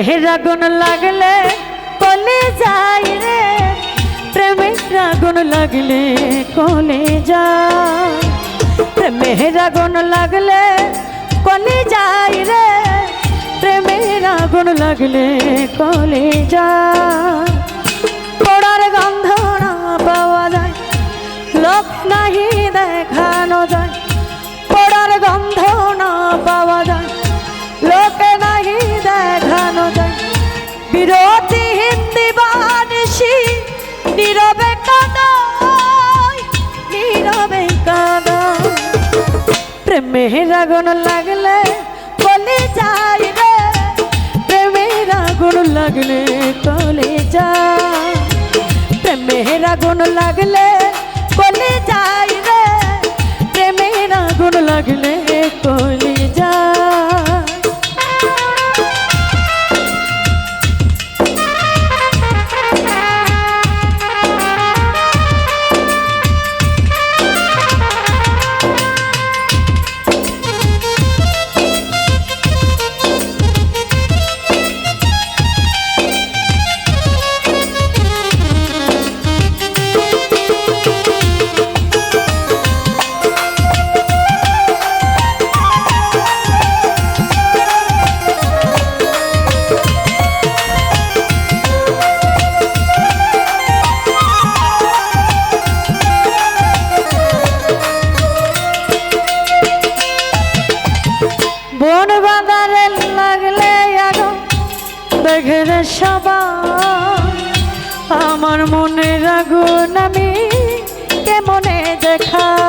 প্রেমের আগুন লাগলে কলে যাই রে। প্রেমের আগুন লাগলে কলে যা প্রেমের আগুন লাগলে কলে যাই রে। প্রেমের আগুন লাগলে কলে যায়। বিরতি হিন্দি বানিসি নীরবে কাদায় নীরবে কাদায় প্রেমের আগুন লাগলে বলে যাই রে প্রেমের আগুন লাগলে চলে যা প্রেমের আগুন লাগলে দেখে রে সবাই আমার মনের রাগুন আমি কেমনে দেখা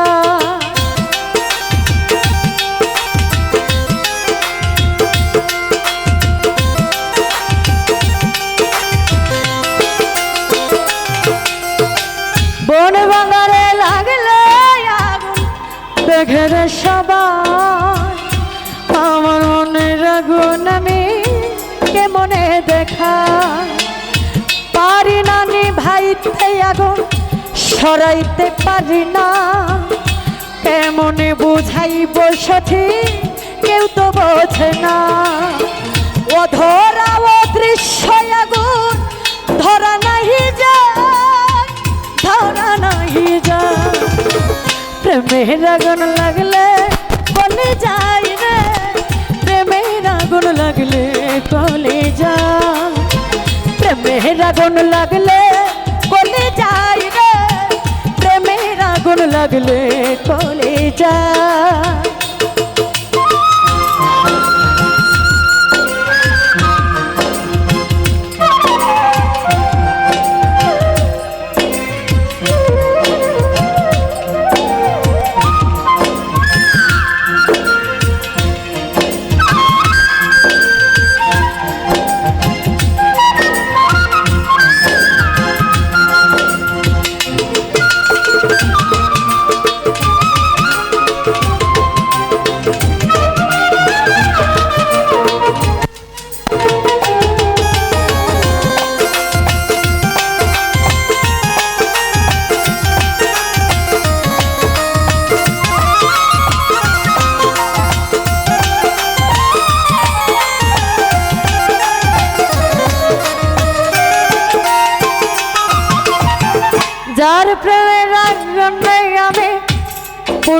ভাইতে আগুন সরাইতে পারি না। কেমনে বুঝাইব সঠিক, কেউ তো বোঝে না। ও ধরা দৃশ্য আগুন, ধরা নাহি যায়, ধরা নাহি যায়। প্রেমের আগুন লাগলে কলে যাই রে, প্রেমের আগুন লাগলে কলে যায় প্রেমের আগুন লাগলে লাগলে কলে যায়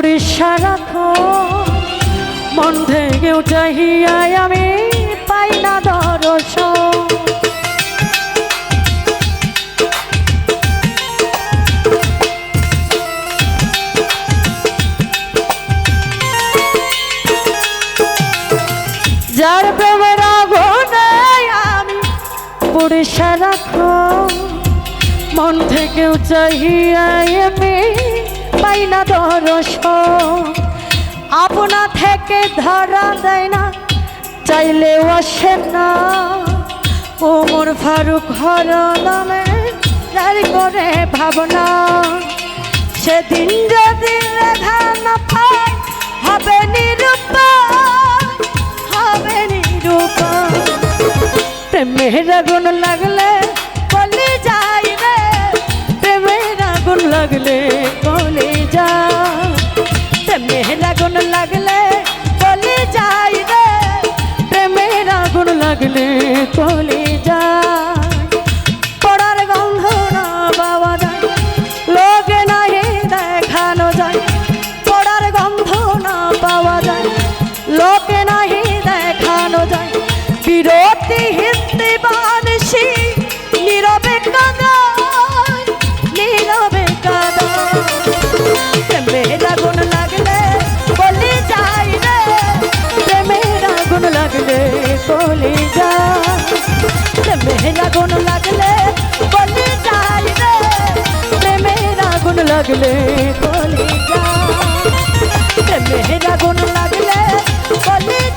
উড়িষ্যা রাখো মন থেকেও চাহিয়াই আমি পাই না দরস। যার প্রেমের আগুন নেই আমি উড়িষ্যা রাখো মন থেকেও চাহিয়াই আমি পাই না দরস আপনা থেকে ধরা দেয় না, চাইলেও আসে না। ওমর ফারুক হর নামে জারি করে ভাবনা। সেদিন যদি হবে নিরূপায় হবে নিরূপায় প্রেমের আগুন লাগলে কলে যাই রে প্রেমের আগুন লাগলে প্রেমের লাগলে কলি প্রেমের আগুন লাগলে কলি